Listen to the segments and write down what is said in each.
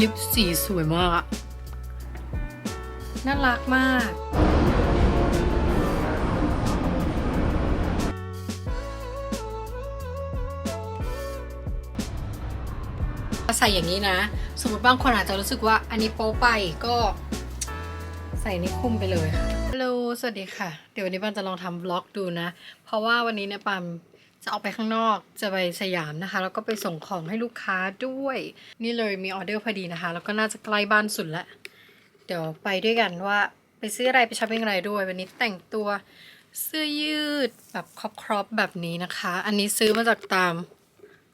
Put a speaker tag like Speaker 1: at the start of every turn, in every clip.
Speaker 1: ลิปสีสวยมากอะน่ารักมาก ใส่อย่างนี้นะ สมมติบางคนอาจจะรู้สึกว่าอันนี้โป๊ไปก็ใส่นี่คลุมไปเลยค่ะฮัลโหลสวัสดีค่ะ เดี๋ยววันนี้ปามจะลองทำบล็อกดูนะ เพราะว่าวันนี้เนี่ยปาม จะออกไปข้างนอกจะไปสยามนะคะ แล้วก็ไปส่งของให้ลูกค้าด้วย นี่เลยมีออเดอร์พอดีนะคะ แล้วก็น่าจะใกล้บ้านสุดแล้วเดี๋ยวไปด้วยกันว่าไปซื้ออะไรไปช้อปปิ้งอะไรด้วย วันนี้แต่งตัวเสื้อยืดแบบครอปครอปแบบนี้นะคะ อันนี้ซื้อมาจากตาม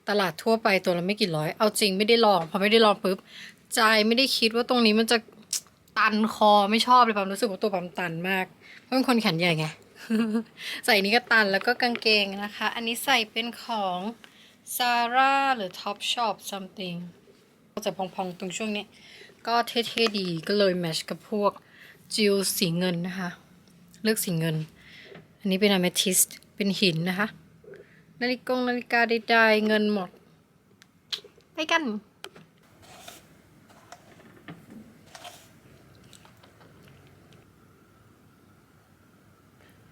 Speaker 1: ตลาดทั่วไปตัวละไม่กี่ร้อย เอาจริงไม่ได้ลองพอไม่ได้ลองปุ๊บใจไม่ได้คิดว่าตรงนี้มันจะตันคอไม่ชอบเลยความรู้สึกว่าตัวปั๊มตันมากเพราะเป็นคนแขนใหญ่ไง ใส่นี้ก็ตันแล้วก็กางเกงนะคะ อันนี้ใส่เป็นของ Zara หรือ Top Shop something ก็จะพองๆ ตรงช่วงนี้ ก็เท่ๆ ดีก็เลยแมชกับพวกจิวสีเงินนะคะ เลือกสีเงิน อันนี้เป็นอะเมทิสเป็นหินนะคะ นาฬิกงนาฬิกาใดๆเงินหมด ไปกัน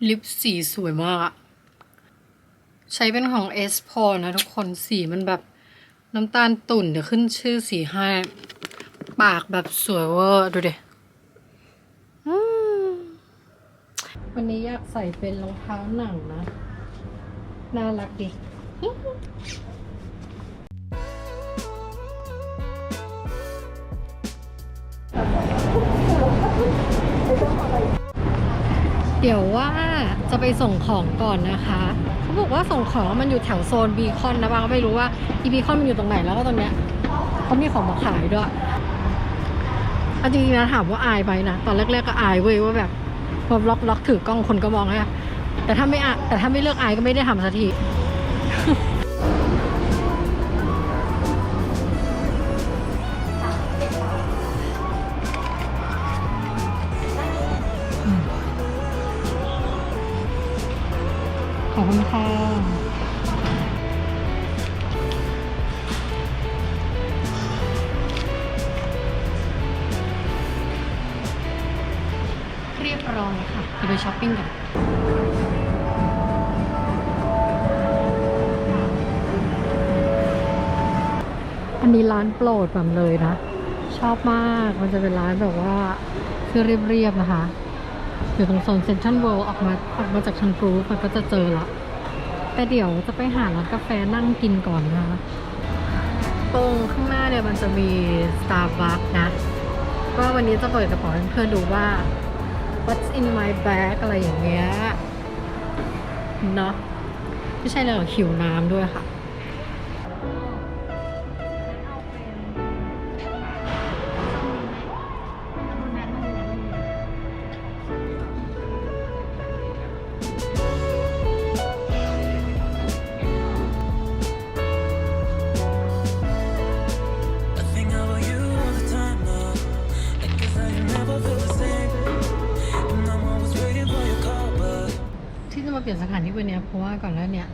Speaker 1: ลิปสีสวยมากอะใช้เป็นของเอสพอนะทุกคนสีมันแบบน้ำตาลตุ่นเดี๋ยวขึ้นชื่อสีให้ ปากแบบสวยเวอร์ ดูดิวันนี้อยากใส่เป็นรองเท้าหนังนะ น่ารักดี เดี๋ยวว่าจะไปส่งของก่อนนะคะเขาบอกว่าส่งของมันอยู่แถวโซนบีคอนนะบางก็ไม่รู้ว่าอีบีคอนมันอยู่ตรงไหนแล้วก็ตรงเนี้ยเขามีของมาขายด้วยจริงๆนะถามว่าอายไปนะตอนแรกๆก็อายเว้ยว่าแบบพอล็อกล็อกถือกล้องคนก็มองให้แต่ถ้าไม่อแต่ถ้าไม่เลือกอายก็ไม่ได้ทำสักที คุณค่ะ เรียบร้อยค่ะเดี๋ยวไปช้อปปิ้งกันอันนี้ร้านโปรดแบบเลยนะ ชอบมากมันจะเป็นร้านแบบว่าคือเรียบๆนะคะ อยู่ตรงโซนเซ็นทรัลเวิลด์ออกมาออกมาจากทางกรูฟมันก็จะเจอละแต่เดี๋ยวจะไปหาร้านกาแฟนั่งกินก่อนนะคะตรงข้างหน้าเนี่ยมันจะมี Starbucks นะ ก็วันนี้จะเปิดกระเป๋าเพื่อนๆดูว่า what's in my bag อะไรอย่างเงี้ยเนาะไม่ใช่เลยหรอกหิวน้ำด้วยค่ะ วันเนี้เพราะว่าก่อนหน้าเนี่ย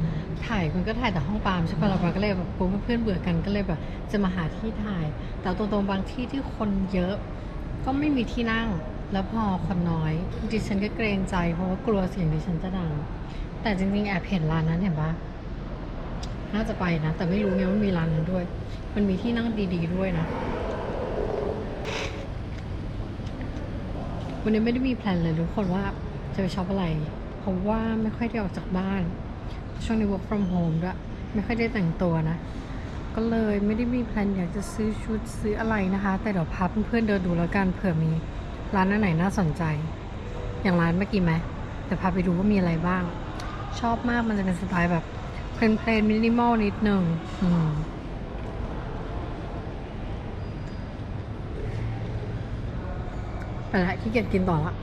Speaker 1: ถ่ายมันก็ถ่ายแต่ห้องปาล์มใช่ปะเราก็เลยแบบกลัวเพื่อนเบื่อกันก็เลยแบบจะมาหาที่ถ่าย แต่ตรงๆบางที่ที่คนเยอะ ก็ไม่มีที่นั่ง แล้วพอคนน้อยดิฉันก็เกรงใจ เพราะว่ากลัวเสียงดิฉันจะดัง แต่จริงๆแอบเห็นร้านนั้นเห็นปะน่าจะไปนะ แต่ไม่รู้ไงว่ามีร้านนั้นด้วย มันมีที่นั่งดี ๆ ด้วยนะวันนี้ไม่ได้มีแพลนเลยทุกคนว่าจะไปช็อปอะไร เพราะว่าไม่ค่อยได้ออกจากบ้าน ช่วงนี้ work from home ด้วย ไม่ค่อยได้แต่งตัวนะ ก็เลยไม่ได้มีแพลนอยากจะซื้อชุดซื้ออะไรนะคะ แต่เดี๋ยวพาเพื่อนๆเดินดูแล้วกันเผื่อมีร้านไหนน่าสนใจ อย่างร้านเมื่อกี้ไหมแต่พาไปดูว่ามีอะไรบ้าง ชอบมากมันจะเป็นสไตล์แบบเพลนๆมินิมอลนิดนึงอืมไปละขี้เกียจกินต่อละ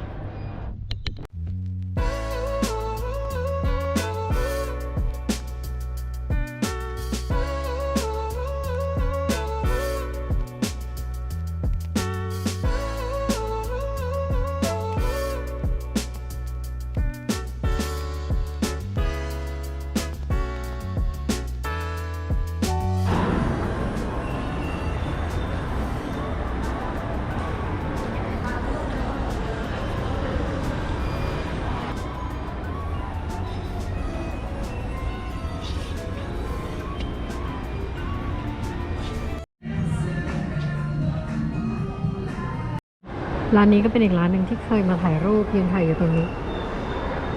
Speaker 1: ร้านนี้ก็เป็นอีกร้านหนึ่งที่เคยมาถ่ายรูปยืนถ่ายอยู่ตรงนี้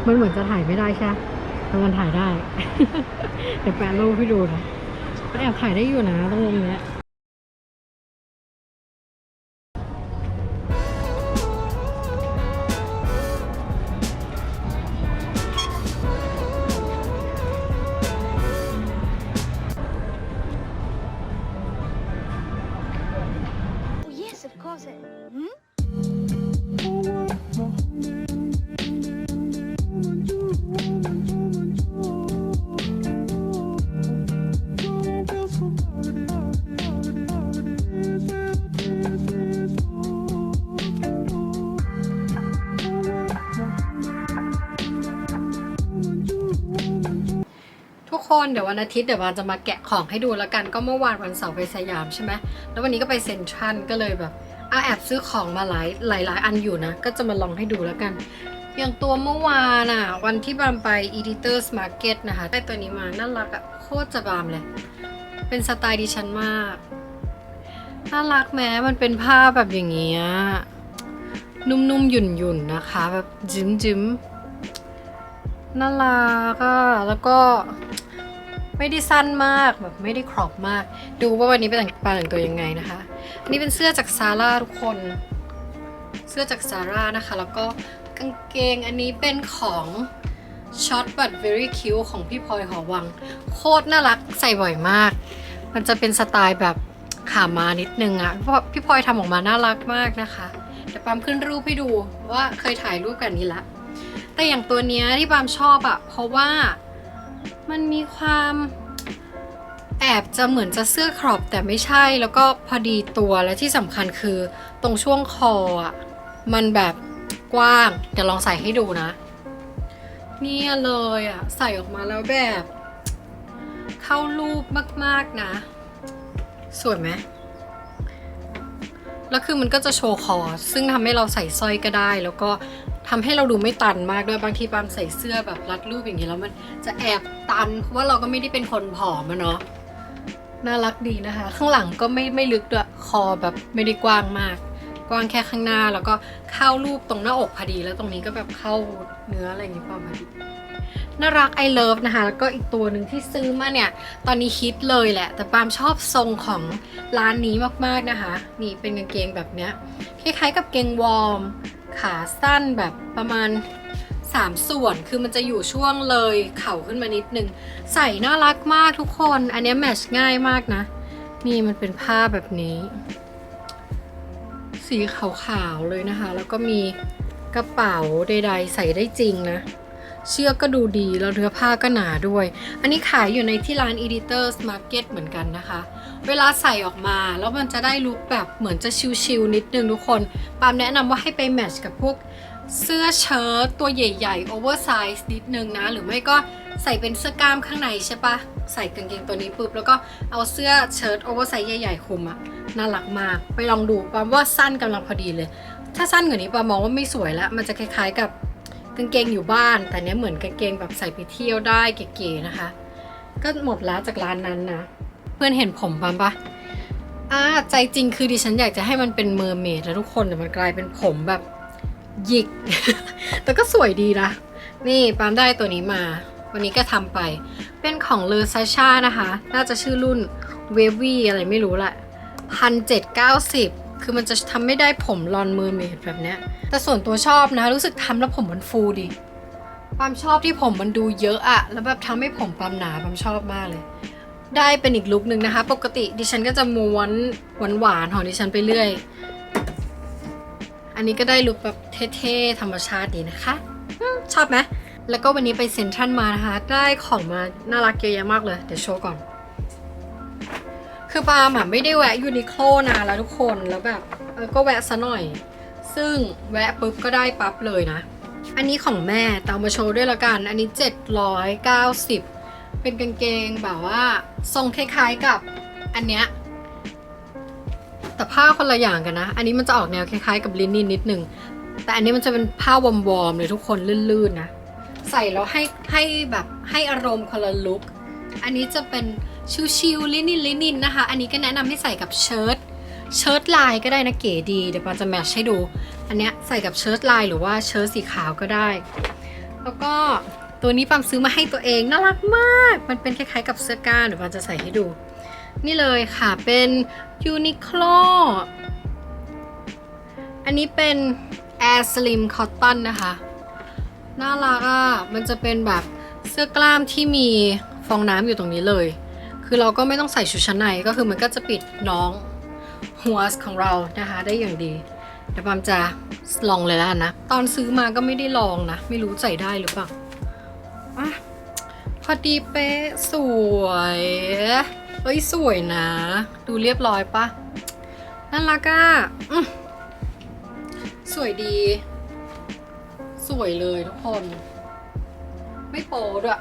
Speaker 1: มันเหมือนจะถ่ายไม่ได้ใช่ไหมแต่มันถ่ายได้ เดี๋ยวแปะรูปให้ดูนะมันแอบถ่ายได้อยู่นะตรงมุมเนี้ย คนเดี๋ยววันอาทิตย์เดี๋ยววานจะมาแกะของให้ดูแล้วกันก็เมื่อวานวันเสาร์ไปสยามใช่ไหมแล้ววันนี้ก็ไปเซ็นทรัลก็เลยแบบอาแอบซื้อของมาหลายหลายหลายอันอยู่นะ ก็จะมาลองให้ดูแล้วกัน อย่างตัวเมื่อวานอะวันที่บามไป Editors Market นะคะได้ตัวนี้มาน่ารักอะโคตรจะบามเลย เป็นสไตล์ดิฉันมากน่ารักแม้มันเป็นผ้าแบบอย่างเงี้ยนุ่มๆหยุ่นๆนะคะ แบบจิ้มๆน่ารักอะแล้วก็ ไม่ได้สั้นมากแบบไม่ได้ครอปมาก ดูว่าวันนี้เป็นแต่งปาแต่งตัวยังไงนะคะอันนี้เป็นเสื้อจากซาร่าทุกคน เสื้อจากซาร่านะคะ แล้วก็กางเกงอันนี้เป็นของ Short but very cute ของพี่พลอยหอวัง โคตรน่ารักใส่บ่อยมาก มันจะเป็นสไตล์แบบขามานิดนึงอะเพราะพี่พลอยทำออกมาน่ารักมากนะคะเดี๋ยวปั๊มขึ้นรูปให้ดูว่าเคยถ่ายรูปกันนี้ละ แต่อย่างตัวเนี้ยที่ปามชอบอะเพราะว่า มันมีความแอบจะเหมือนจะเสื้อครอปแต่ไม่ใช่แล้วก็พอดีตัวและที่สำคัญคือตรงช่วงคออะมันแบบกว้าง เดี๋ยวลองใส่ให้ดูนะ เนี่ยเลยอะ ใส่ออกมาแล้วแบบ เข้ารูปมาก ๆ นะ สวยไหมแล้วคือมันก็จะโชว์คอ ซึ่งทำให้เราใส่สร้อยก็ได้ แล้วก็ ทำให้เราดูไม่ตันมากด้วยบางทีปามใส่เสื้อแบบรัดรูปอย่างนี้แล้วมันจะแอบตันเพราะว่าเราก็ไม่ได้เป็นคนผอมอะเนาะน่ารักดีนะคะ ข้างหลังก็ไม่ไม่ลึกด้วยคอแบบไม่ได้กว้างมาก กว้างแค่ข้างหน้าแล้วก็เข้ารูปตรงหน้าอกพอดี แล้วตรงนี้ก็แบบเข้าเนื้ออะไรอย่างนี้พอพอดีน่ารักไอเลิฟนะคะ แล้วก็อีกตัวหนึ่งที่ซื้อมาเนี่ย ตอนนี้ฮิตเลยแหละ แต่ปามชอบทรงของร้านนี้มากๆนะคะ นี่เป็นกางเกงแบบเนี้ยคล้ายๆกับเกงวอร์ม ขาสั้นแบบประมาณ 3 ส่วนคือมันจะอยู่ช่วงเลยเข่าขึ้นมานิดนึง ใส่น่ารักมากทุกคน อันนี้แมทช์ง่ายมากนะ นี่มันเป็นผ้าแบบนี้ สีขาวๆเลยนะคะ แล้วก็มีกระเป๋าใดๆใส่ได้จริงนะ เชือกก็ดูดีแล้วเนื้อผ้าก็หนาด้วย อันนี้ขายอยู่ในที่ร้าน Editors Market เหมือนกันนะคะ เวลาใส่ออกมาแล้วมันจะได้ลุคแบบเหมือนจะชิลๆนิดนึงทุกคน ปามแนะนำว่าให้ไปแมทช์กับพวกเสื้อเชิ้ตตัวใหญ่ๆโอเวอร์ไซส์นิดนึงนะ หรือไม่ก็ใส่เป็นเสื้อกล้ามข้างในใช่ปะใส่กางเกงตัวนี้ปุ๊บ แล้วก็เอาเสื้อเชิ้ตโอเวอร์ไซส์ใหญ่ๆคุมอะน่ารักมากไปลองดูปามว่าสั้นกำลังพอดีเลย ถ้าสั้นกว่านี้ปามมองว่าไม่สวยแล้ว มันจะคล้ายๆกับ กางเกงอยู่บ้าน แต่เนี้ยเหมือนกางเกงแบบใส่ไปเที่ยวได้เก๋ๆนะคะ ก็หมดแล้วจากร้านนั้นนะ เพื่อนเห็นผมปามปะอ่าใจจริงคือดิฉันอยากจะให้มันเป็นเมอร์เมดนะทุกคนแต่มันกลายเป็นผมแบบหยิก แต่ก็สวยดีนะ นี่ปามได้ตัวนี้มา วันนี้ก็ทำไป เป็นของเลอซาชานะคะ น่าจะชื่อรุ่นเววี่อะไรไม่รู้แหละพันเจ็ดเก้าสิบ คือมันจะทำไม่ได้ผมลอนเมอเมดแบบเนี้ย แต่ส่วนตัวชอบนะ รู้สึกทำแล้วผมมันฟูดีความชอบที่ผมมันดูเยอะอะแล้วแบบทำให้ผมปามหนาปามชอบมากเลย ได้เป็นอีกลุคหนึ่งนะคะ ปกติดิฉันก็จะม้วนหวานๆของดิฉันไปเรื่อย อันนี้ก็ได้ลุคแบบเท่ๆธรรมชาติดีนะคะชอบไหมแล้วก็วันนี้ไปเซ็นทรัลมานะคะ ได้ของมาน่ารักเยอะแยะมากเลย เดี๋ยวโชว์ก่อน คือปาล์มอะไม่ได้แวะยูนิโคลนานแล้วทุกคนแล้วแบบเออก็แวะซะหน่อย ซึ่งแวะปุ๊บก็ได้ปั๊บเลยนะ อันนี้ของแม่ตามมาโชว์ด้วยละกัน อันนี้ 790 เป็นกางเกงแบบว่าทรงคล้ายๆกับอันเนี้ยแต่ผ้าคนละอย่างกันนะ อันนี้มันจะออกแนวคล้ายๆกับลินนินนิดนึง แต่อันนี้มันจะเป็นผ้าวอมๆเลยทุกคนลื่นๆนะ ใส่แล้วให้ให้แบบให้อารมณ์คนละลุคอันนี้จะเป็น ชิวๆลินินลินินนะคะ อันนี้ก็แนะนำให้ใส่กับเชิ้ตเชิ้ตลายก็ได้นะเก๋ดี เดี๋ยวปาจะแมทช์ให้ดู อันเนี้ยใส่กับเชิ้ตลายหรือว่าเชิ้ตสีขาวก็ได้ แล้วก็ตัวนี้ปัมซื้อมาให้ตัวเองน่ารักมาก มันเป็นคล้ายๆกับเสื้อกล้ามเดี๋ยวปัมจะใส่ให้ดู นี่เลยค่ะเป็นยูนิโคลอันนี้เป็น Air Slim Cotton นะคะ น่ารักอะ มันจะเป็นแบบเสื้อกล้ามที่มีฟองน้ำอยู่ตรงนี้เลย คือเราก็ไม่ต้องใส่ชุดชั้นในก็คือมันก็จะปิดน้องหัวของเรานะคะได้อย่างดีเดี๋ยวปามจะลองเลยแล้วนะ ตอนซื้อมาก็ไม่ได้ลองนะ ไม่รู้ใส่ได้หรือเปล่าอะพอดีเป๊ะสวยเอ้ยสวยนะ ดูเรียบร้อยปะน่ารักอะอืมสวยดี สวยเลยทุกคน ไม่โป๊ด้วย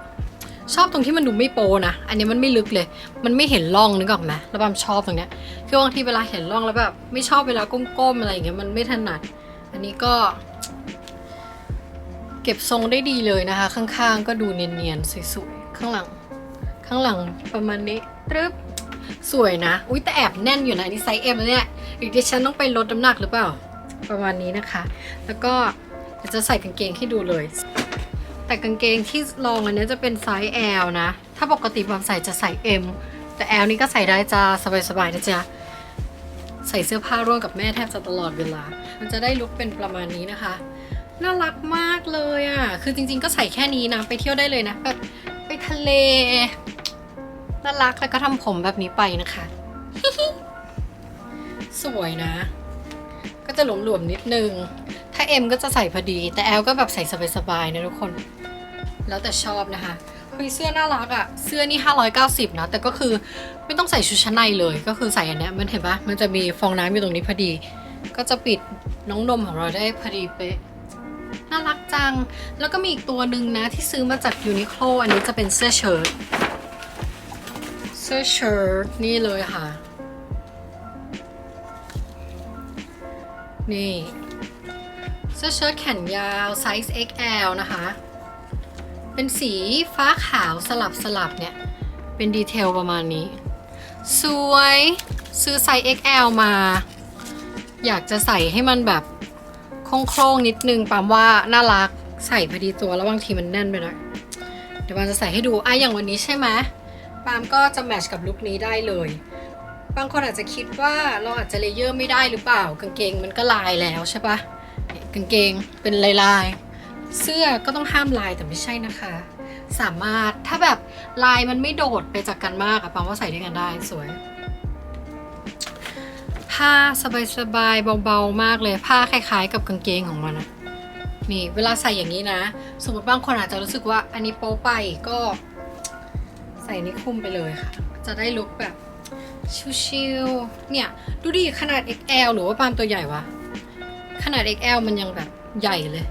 Speaker 1: ชอบตรงที่มันดูไม่โปนะ อันนี้มันไม่ลึกเลย มันไม่เห็นร่องนึกออกไหมแล้วบามชอบตรงเนี้ย คือบางทีเวลาเห็นร่องแล้วแบบไม่ชอบเวลาก้มๆอะไรอย่างเงี้ยมันไม่ถนัด อันนี้ก็ เก็บทรงได้ดีเลยนะคะ ข้างๆ ก็ดูเนียนๆสวยๆข้างหลัง ข้างหลังประมาณนี้ตรึบสวยนะ อุ้ยแต่แอบแน่นอยู่นะอันนี่ไซส์เอ็มแล้วเนี่ยอีกดิฉันต้องไปลดน้ำหนักหรือเปล่า ประมาณนี้นะคะ แล้วก็เดี๋ยวจะใส่กางเกงให้ดูเลย แต่กางเกงที่ลองอันนี้จะเป็นไซส์ L นะ ถ้าปกติบางใส่จะใส่ M แต่ L นี่ก็ใส่ได้จะสบายๆนะจ๊ะใส่เสื้อผ้าร่วมกับแม่แทบจะตลอดเวลา มันจะได้ลุคเป็นประมาณนี้นะคะ น่ารักมากเลยอะ่ะ คือจริงๆก็ใส่แค่นี้นะ ไปเที่ยวได้เลยนะ แบบไปทะเล น่ารักแล้วก็ทำผมแบบนี้ไปนะคะ สวยนะ ก็จะหลวมๆนิดนึง ถ้า M ก็จะใส่พอดี แต่ L ก็แบบใส่สบายๆนะทุกคน แล้วแต่ชอบนะคะเฮ้ยเสื้อน่ารักอะ่ะเสื้อนี่ 590นะแต่ก็คือไม่ต้องใส่ชุดชั้นในเลย ก็คือใส่อันเนี้ยมันเห็นปะมันจะมีฟองน้ำอยู่ตรงนี้พอดี ก็จะปิดน้องนมของเราได้พอดีเป๊ะน่ารักจัง แล้วก็มีอีกตัวหนึ่งนะที่ซื้อมาจากยูนิโคลอันนี้จะเป็นเสื้อเชิ้ตเสื้อเชิ้ตนี่เลยค่ะ นี่ เสื้อเชิ้ตแขนยาวไซส์ XL นะคะ เป็นสีฟ้าขาวสลับสลับเนี่ย เป็นดีเทลประมาณนี้ สวย ซื้อไซส์ XL มา อยากจะใส่ให้มันแบบโครงๆนิดนึงปามว่าน่ารักใส่พอดีตัวแล้วบางทีมันแน่นไปหน่อยเดี๋ยวปามจะใส่ให้ดูอะอย่างวันนี้ใช่ไหมปามก็จะแมทชกับลุคนี้ได้เลย บางคนอาจจะคิดว่าเราอาจจะเลเยอร์ไม่ได้หรือเปล่ากางเกงมันก็ลายแล้วใช่ปะเนี่ยกางเกงเป็นลายลายๆ เสื้อก็ต้องห้ามลายแต่ไม่ใช่นะคะ สามารถถ้าแบบลายมันไม่โดดไปจากกันมากอะปามว่าใส่ด้วยกันได้สวย ผ้าสบายๆเบาๆมากเลยผ้าคล้าย ๆ กับกางเกงของมันอะนี่เวลาใส่อย่างนี้นะ สมมติบางคนอาจจะรู้สึกว่าอันนี้โป๊ไปก็ ใส่นี่คลุมไปเลยค่ะ จะได้ลุคแบบชิวๆเนี่ย ดูดิขนาด XL หรือว่าปามตัวใหญ่วะ ขนาด XL มันยังแบบใหญ่เลย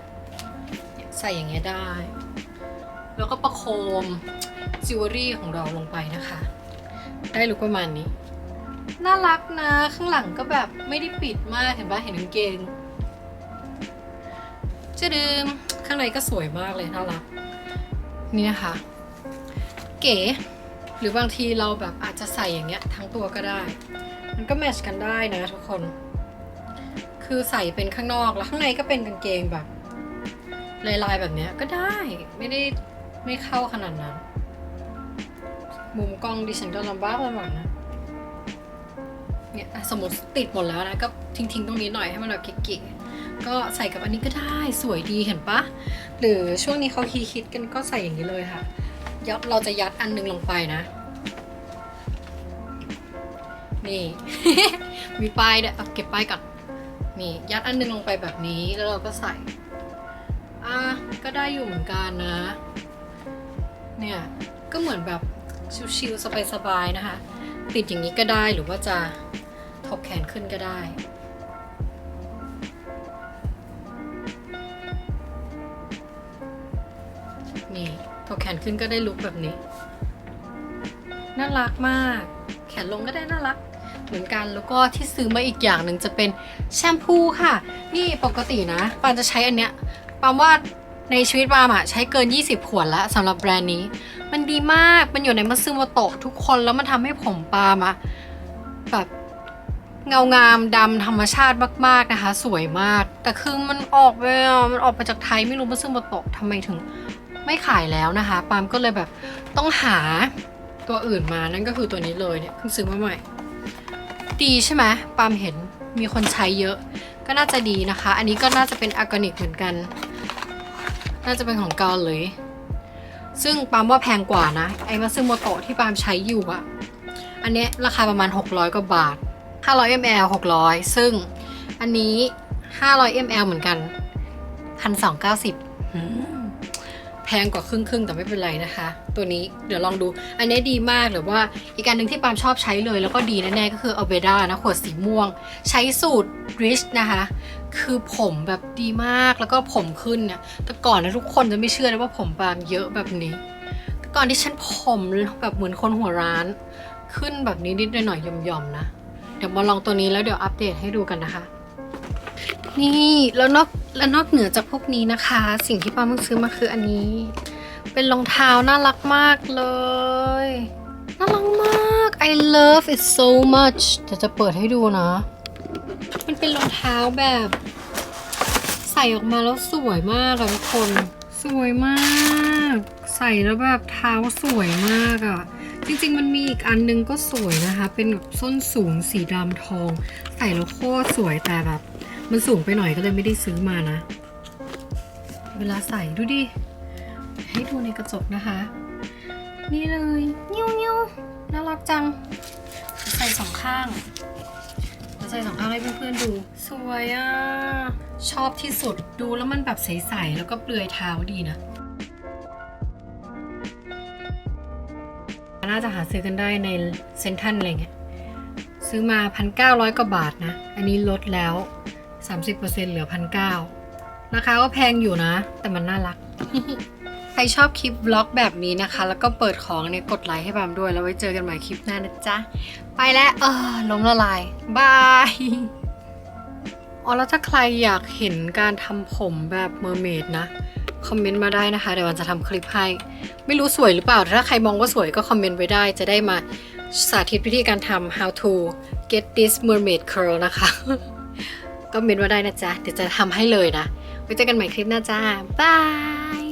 Speaker 1: ใส่อย่างเงี้ยได้ แล้วก็ประโคมจิวเวลรี่ของเราลงไปนะคะ ได้ลุคประมาณนี้ น่ารักนะ ข้างหลังก็แบบไม่ได้ปิดมาก เห็นปะเห็นกางเกงจะดืมข้างในก็สวยมากเลยน่ารัก นี่นะคะ เก๋หรือบางทีเราแบบอาจจะใส่อย่างเงี้ยทั้งตัวก็ได้ มันก็แมชกันได้นะทุกคน คือใส่เป็นข้างนอกแล้วข้างในก็เป็นกางเกงแบบ ลายๆแบบเนี้ยก็ได้ไม่ได้ไม่เข้าขนาดนั้น มุมกล้องดิฉันก็ลำบากลำบากนะเนี่ยสมมติติดหมดแล้วนะก็ทิ้งๆตรงนี้หน่อยให้มันแบบเก๋ๆก็ใส่กับอันนี้ก็ได้สวยดีเห็นปะหรือช่วงนี้เขาฮิตๆกันก็ใส่อย่างนี้เลยค่ะยัดเราจะยัดอันหนึงลงไปนะ นี่ มีป้ายด้วยเอเก็บป้ายก่อนนี่ยัดอันหนึงลงไปแบบนี้แล้วเราก็ใส่ อะก็ได้อยู่เหมือนกันนะ เนี่ย ก็เหมือนแบบชิวๆสบายๆนะคะ ติดอย่างนี้ก็ได้หรือว่าจะถกแขนขึ้นก็ได้นี่ถกแขนขึ้นก็ได้ลุคแบบนี้ น่ารักมาก แขนลงก็ได้น่ารัก เหมือนกันแล้วก็ที่ซื้อมาอีกอย่างหนึ่งจะเป็นแชมพูค่ะ นี่ปกตินะปานจะใช้อันเนี้ย ปามว่าในชีวิตปามอะใช้เกิน 20 ขวดแล้วสำหรับแบรนด์นี้ มันดีมาก มันอยู่ในมัตสึโมโตะทุกคนแล้วมันทำให้ผมปามอะแบบเงางามดำธรรมชาติมากๆนะคะ สวยมาก แต่คือมันออกไปอะมันออกไปจากไทยไม่รู้มาซึ่งมาโตะทำไมถึงไม่ขายแล้วนะคะ ปาล์มก็เลยแบบต้องหาตัวอื่นมานั่นก็คือตัวนี้เลยเนี่ยเพิ่งซื้อมาใหม่ ดีใช่ไหมปาล์มเห็นมีคนใช้เยอะ ก็น่าจะดีนะคะ อันนี้ก็น่าจะเป็นออร์แกนิกเหมือนกัน น่าจะเป็นของเกาหลีซึ่งปามว่าแพงกว่านะ ไอ้มาซึโมโตะที่ปามใช้อยู่อะอันเนี้ยราคาประมาณ 600 กว่าบาท 500 ml 600 ซึ่งอันนี้ 500 ml เหมือนกัน 1,290อืมแพงกว่าครึ่งครึ่งๆแต่ไม่เป็นไรนะคะ ตัวนี้เดี๋ยวลองดู อันนี้ดีมากหรือว่าอีกอันหนึ่งที่ปามชอบใช้เลย แล้วก็ดีแน่ๆก็คือ a v e d a นะขวดสีม่วง ใช้สูตร Rich นะคะ คือผมแบบดีมากแล้วก็ผมขึ้นเนี่ยแต่ก่อนนะทุกคนจะไม่เชื่อเลยว่าผมปาล์มเยอะแบบนี้ แต่ก่อนที่ฉันผมแบบเหมือนคนหัวร้าน ขึ้นแบบนี้นิดหน่อยๆย่อมๆนะ เดี๋ยวมาลองตัวนี้แล้วเดี๋ยวอัปเดตให้ดูกันนะคะ นี่แล้วนอกแล้วนอกเหนือจากพวกนี้นะคะ สิ่งที่ป้าเพิ่งซื้อมาคืออันนี้ เป็นรองเท้าน่ารักมากเลยน่ารักมาก I love it so much เดี๋ยวจะเปิดให้ดูนะ มันเป็นรองเท้าแบบ ใส่ออกมาแล้วสวยมากอะทุกคน สวยมาก ใส่แล้วแบบเท้าสวยมากอะจริงๆมันมีอีกอันนึงก็สวยนะคะ เป็นแบบส้นสูงสีดำทอง ใส่แล้วโคตรสวยแต่แบบ มันสูงไปหน่อยก็เลยไม่ได้ซื้อมานะ เวลาใส่ดูดิ ให้ดูในกระจกนะคะ นี่เลยนิ้วนิ้วน่ารักจัง ใส่สองข้าง ใส่สองข้างให้เพื่อนๆดู สวยอะ ชอบที่สุดดูแล้วมันแบบใสๆแล้วก็เปลือยเท้าดีนะ น่าจะหาซื้อกันได้ในเซ็นทรัลอะไรเงี้ยซื้อมา 1,900 กว่าบาทนะ อันนี้ลดแล้ว 30%เหลือ 1,900ราคาก็แพงอยู่นะ แต่มันน่ารักใค รชอบคลิปบล็อกแบบนี้นะคะ แล้วก็เปิดของเนี่ยกดไลค์ให้บามด้วย แล้วไว้เจอกันใหม่คลิปหน้านะจ๊ะ ไปแล้วเออล้มละลายบายอ๋อแล้วถ้าใครอยากเห็นการทำผมแบบเมอร์เมดนะ คอมเมนต์มาได้นะคะ เดี๋ยววันจะทำคลิปให้ ไม่รู้สวยหรือเปล่า ถ้าใครมองว่าสวยก็คอมเมนต์ไว้ได้จะได้มาสาธิตวิธีการทำ how to get this mermaid curl นะคะ ก็เมนต์มาได้นะจ๊ะ เดี๋ยวจะทำให้เลยนะ ไว้เจอกันใหม่คลิปหน้าจ้าบาย